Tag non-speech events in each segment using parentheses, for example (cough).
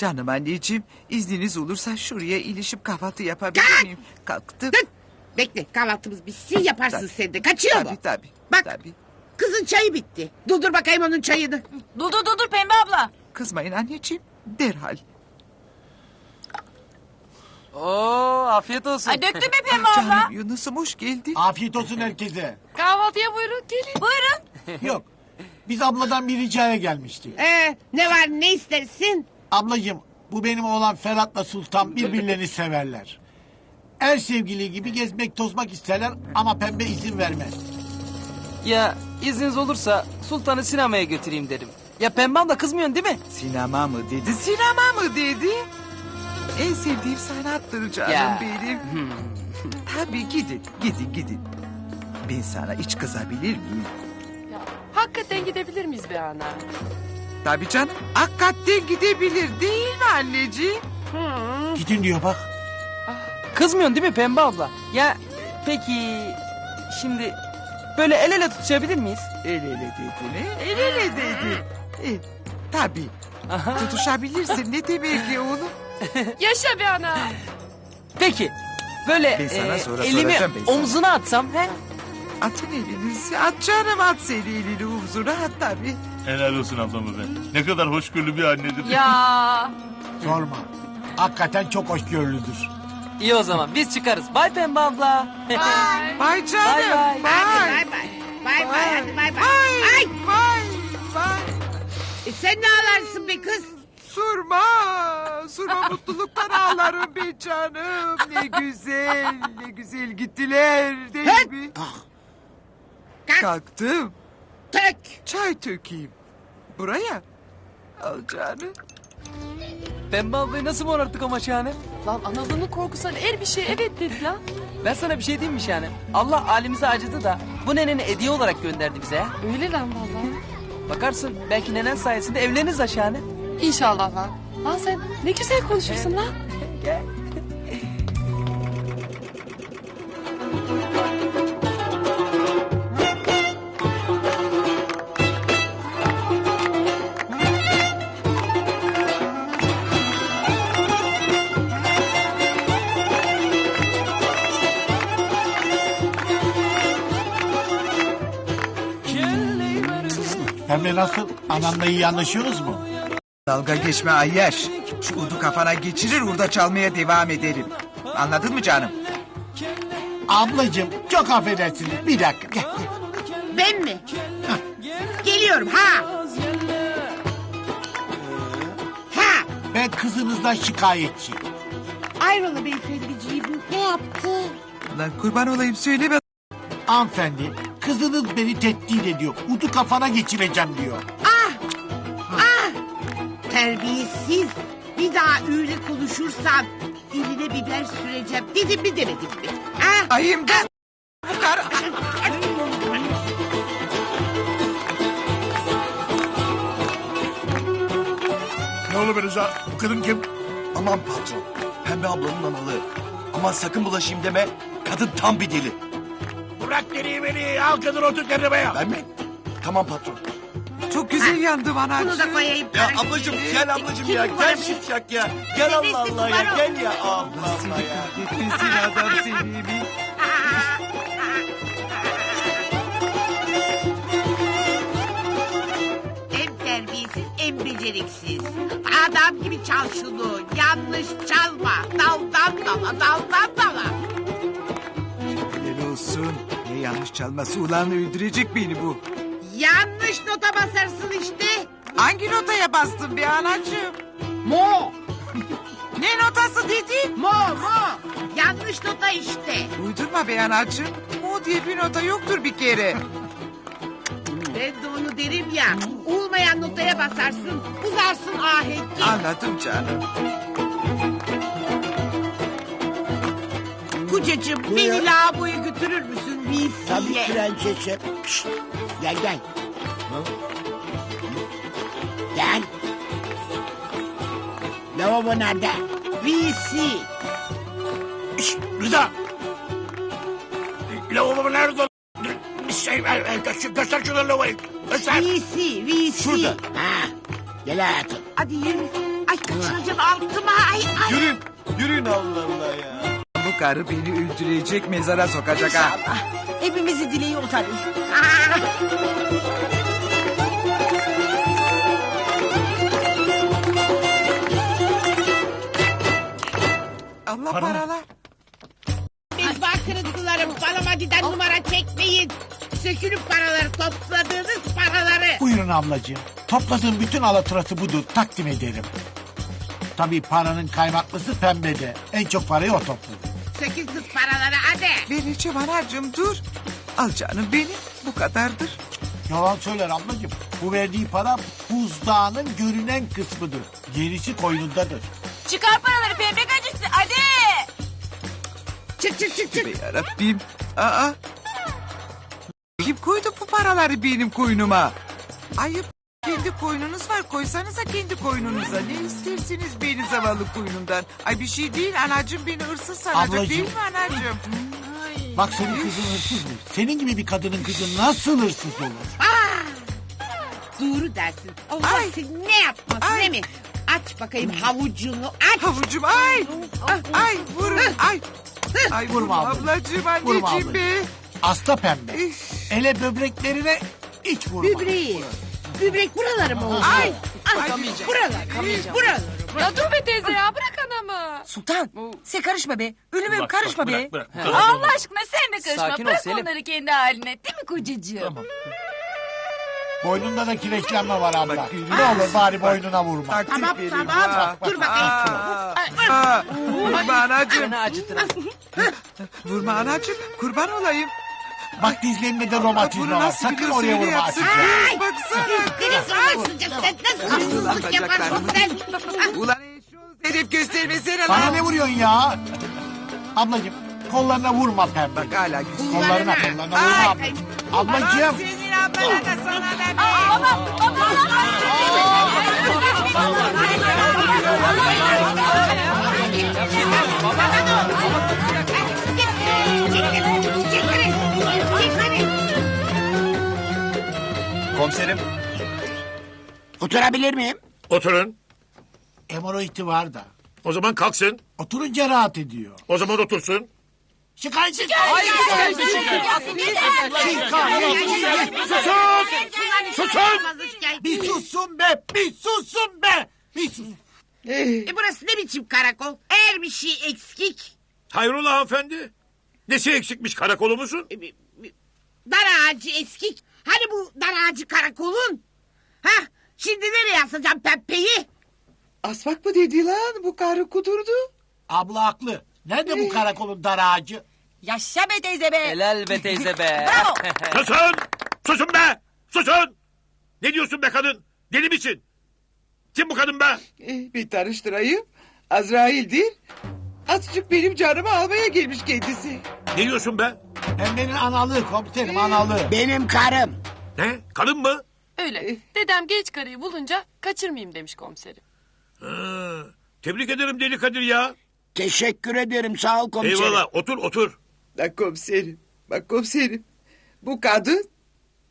Canım anneciğim izniniz olursa şuraya ilişip kahvaltı yapabilir Kalk! miyim? Kalktım. Dur. Bekle kahvaltımız bitsin yaparsın Tabii. sen de. Kaçıyor mu? Tabii tabii. Bak Tabii. kızın çayı bitti. Durdur bakayım onun çayını. Dur dur dur dur Pembe abla. Kızmayın anneciğim. Derhal. Oo afiyet olsun. Ay döktün mü Pembe abla? Canım Yunus'um hoş geldin. Afiyet olsun herkese. Kahvaltıya buyurun gelin. Buyurun. (laughs) Yok. Biz abladan bir ricaya gelmiştik. Ee, ne var ne istersin? Ablacığım bu benim oğlan Ferhat'la Sultan birbirlerini severler. Er sevgili gibi gezmek tozmak isterler ama pembe izin vermez. Ya izniniz olursa Sultan'ı sinemaya götüreyim derim. Ya Pembe abla kızmıyorsun değil mi? Sinema mı dedi? Sinema mı dedi? En sevdiğim sanattır canım Ya. benim. Tabii gidin, gidin, gidin. Ben sana hiç kızabilir miyim? Hakikaten gidebilir miyiz be ana? Tabii canım. Hakikaten gidebilir değil mi anneciğim? Gidin diyor bak. Kızmıyorsun değil mi Pembe abla? Ya peki şimdi böyle el ele tutuşabilir miyiz? El ele dedi ne? El ele dedi. E, tabii. Aha. Tutuşabilirsin. Ne demek ki oğlum? (laughs) Yaşa be ana. Peki böyle Ben sana e, sonra elimi soracağım ben sana. omzuna atsam he? Atın elinizi. At canım at seni elini omzuna at tabii. Helal olsun ablamı ben. Ne kadar hoşgörülü bir annedir. Ya. (laughs) Sorma. Hakikaten çok hoşgörülüdür. İyi o zaman biz çıkarız. Bay Pembe abla. Bay (laughs) canım. Bay bay. Hadi bay bay. Bay bay hadi bay bay. Ay. Bay bay. E, sen ne ağlarsın be kız? Surma. Surma mutluluktan ağlarım be canım. Ne güzel. Ne güzel gittiler değil mi? Kalk. Kalktım. Tök. Çay tökeyim. Buraya. Al canım. Pembe ablayı nasıl morarttık ama şahane? Lan analığının korkusundan er bir şey evet dedi lan. Ben sana bir şey diyeyim mi şahane? Allah halimize acıdı da bu neneni hediye olarak gönderdi bize ha. Öyle lan vallahi. Bakarsın belki nenen sayesinde evleniriz ha şahane. İnşallah lan. Lan sen ne güzel konuşursun lan. (laughs) Gel. Pembe nasıl? Ananla iyi anlaşıyoruz mu? Dalga geçme Ayyaş. Şu udu kafana geçirir orada çalmaya devam ederim. Anladın mı canım? Ablacığım çok affedersiniz. Bir dakika. Gel. Ben mi? Geliyorum ha. Ha. Ben kızınızdan şikayetçiyim. Ayrola beyefendiciğim ne yaptı? Lan kurban olayım söyleme. Hanımefendi kızınız beni tehdit ediyor. Udu kafana geçireceğim diyor. Ah! Ah! Terbiyesiz. Bir daha öyle konuşursan diline biber süreceğim. Dedim mi demedim mi? Ah! Ayım da. Bu kar... Ne olur be Rıza? Bu kadın kim? Aman patron. Pembe ablanın analığı. Aman sakın bulaşayım deme. Kadın tam bir deli. Bırak deliği beni. Al kadın otur terlemeye. Ben mi? Tamam patron. Çok güzel yandım Bunu da anacığım. koyayım. Ya ablacığım gel ablacığım ya. Kim Gel şipşak ya. Gel Allah Allah ya. Gel ya. Allah Allah ya. kahretmesin adam seni. bir. Hem terbiyesiz hem beceriksiz. Adam gibi çal şunu. Yanlış çalma. Daldan dala daldan dala. Helal olsun. Yanlış çalması ulan öldürecek beni bu. Yanlış nota basarsın işte. Hangi notaya bastın be anacığım? Mo. Ne notası dedin? Mo mo. Yanlış nota işte. Uydurma be anacığım. O diye bir nota yoktur bir kere. Ben de onu derim ya. Olmayan notaya basarsın. Uzarsın ahengi. Anladım canım. Kucacığım beni lavaboya götürür müsün Tabii VC'ye? prensesim. Şşt, gel gel. Gel. Lavabo nerede? VC. Şşt, Rıza. Lavabo nerede? Şey, ver, ver, göster, göster şunu lavaboyu. Göster. VC. VC. Şurada. Ha. Gel hayatım. Hadi yürü. Ay kaçıracağım altıma. Ay ay. Yürüyün. Yürüyün Allah Allah ya. Bu karı beni öldürecek mezara sokacak ha. Hepimizi dileği o tabii. Allah Para mı? paralar. Biz bak kırıklılarım. Bana madiden numara çekmeyin. Sökülüp paraları topladığınız paraları. Buyurun ablacığım. Topladığım bütün alaturası budur. Takdim ederim. Tabii paranın kaymaklısı pembede. En çok parayı o topladı. Sökün kız paraları hadi. Vereceğim anacığım dur. Al canım benim bu kadardır. Yalan söyler ablacığım. Bu verdiği para buzdağının görünen kısmıdır. Gerisi koynundadır. Çıkar paraları pembe gacısı hadi. Çık çık çık çık. Be yarabbim. Aa. Kim koydu bu paraları benim koynuma? Ayıp. Kendi koynunuz var. Koysanıza kendi koynunuza. Ne istersiniz benim zavallı koynumdan? Ay bir şey değil. Anacığım beni hırsız sanacak Ablacığım. değil mi anacığım? Bak senin kızın hırsız mı? Senin gibi bir kadının kızı nasıl hırsız olur? Doğru dersin. Allah Ay. seni ne yapmasın Ay. değil mi? Aç bakayım havucunu aç. Havucum ay. Ay vurun ay. Ay Vurma vurma ablacığım. ablacığım Vurma anneciğim be. Asla pembe. Üf. Ele böbreklerine hiç vurma. Böbreği. Böbrek buraları mı oldu? Ay. Ay. Buralar. Buralar. Ya dur be teyze ya bırak anamı. Sultan sen karışma be. Ölümüm karışma be. Bırak. Allah aşkına sen de karışma. Sakin ol Bırak Selim. onları kendi haline. Değil mi kocacığım? Boynunda da kireçlenme var abla. Bak, Ne olur bari boynuna vurma. Taktik Tamam, vereyim, tamam. ha. Dur bakayım. Aa, aa, Vurma anacığım. Beni acıtır. ha. Vurma anacığım. Kurban olayım. Bak dizlerinde de romatizma var. Sakın oraya vurma. Hatice. Ay, Baksana. Deniz anasınca sen nasıl hırsızlık yaparsın sen? Ulan eşoğlu hedef göstermesene Bana lan. ne vuruyorsun ya? Ablacığım kollarına vurma pembe. Bak hala güzel. Kollarına kollarına vurma ablacığım. Ablacığım. Senin ablana da sana da be. Komiserim. Oturabilir miyim? Oturun. Hemoroidi var da. O zaman kalksın. Oturunca rahat ediyor. O zaman otursun. Şikayet şikayet. Bir sussun be. Bir sussun be. Bir sus. E burası ne biçim karakol? Eğer bir şey eksik. Hayrola hanımefendi? Nesi eksikmiş karakolumuzun? e, Dar ağacı eskik. Hani bu dar ağacı karakolun? Ha? Şimdi nereye asacağım pembeyi? Asmak mı dedi lan bu karı kudurdu. Abla haklı. Nerede bu karakolun dar ağacı? Yaşa be teyze be. Helal be teyze be. (laughs) (laughs) Susun! Susun be! Susun! Ne diyorsun be kadın? Deli misin? Kim bu kadın be? Eh, bir tanıştırayım. Azrail'dir. Azıcık benim canımı almaya gelmiş kendisi. Ne diyorsun be? Pembenin analığı komiserim analığı. Benim karım. Ne? Kadın mı? Öyle. Dedem genç karıyı bulunca kaçırmayayım demiş komiserim. Ha, tebrik ederim deli Kadir ya. Teşekkür ederim sağ ol komiserim. Eyvallah otur otur. Bak komiserim. Bak komiserim. Bu kadın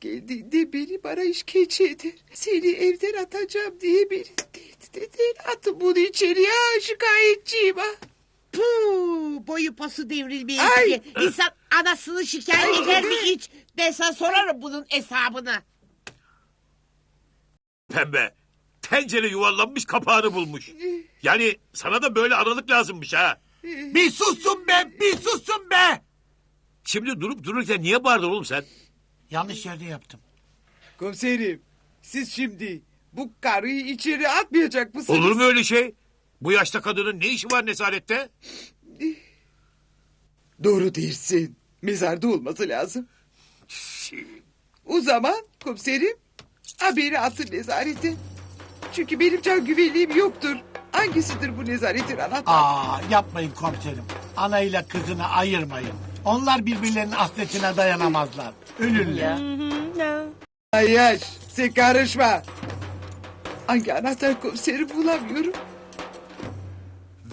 geldiğinde beni bana işkence eder. Seni evden atacağım diye beni tehdit eder. Atın bunu içeriye şikayetçiyim ha. Puh, boyu posu devrilmeye Ay! gidiyor. İnsan anasını şikayet eder mi hiç? Ben sana sorarım bunun hesabını. Pembe. Tencere yuvarlanmış kapağını bulmuş. Yani sana da böyle aralık lazımmış ha. Bir sussun be. Bir sussun be. Şimdi durup dururken niye bağırdın oğlum sen? Yanlış yerde yaptım. Komiserim siz şimdi bu karıyı içeri atmayacak mısınız? Olur mu öyle şey? Bu yaşta kadının ne işi var nezarette? Doğru değilsin. Mezarda olması lazım. O zaman komiserim haberi atın nezarete. Çünkü benim can güvenliğim yoktur. Hangisidir bu nezaretin anahtarı? Aa yapmayın komiserim. Anayla kızını ayırmayın. Onlar birbirlerinin hasretine dayanamazlar. Ölürler. Ay yaş sen karışma. Hangi anahtar komiserim bulamıyorum.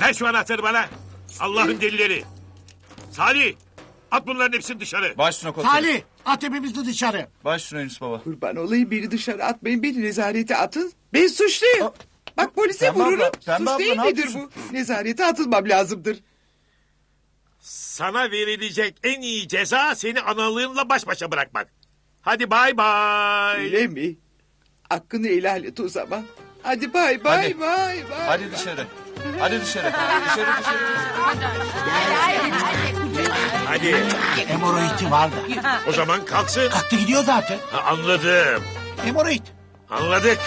Ver şu anahtarı bana. Allah'ın delileri. Salih at bunların hepsini dışarı. Baş üstüne komiserim. Salih at hepimizi dışarı. Baş üstüne Yunus baba. Kurban olayım beni dışarı atmayın beni nezarete atın. Ben suçluyum. Bak polise Pembe vururum. abla, Pembe Suç abla, değil ne midir bu? Nezarete atılmam lazımdır. Sana verilecek en iyi ceza seni analığınla baş başa bırakmak. Hadi bay bay. Öyle mi? Hakkını helal et o zaman. Hadi bay bay Hadi. bay bay. Hadi dışarı. Hadi dışarı. Dışarı dışarı. Hadi Hemoroidi var da. o zaman kalksın. Kalktı gidiyor zaten. Ha, anladım. Hemoroid. Anladık.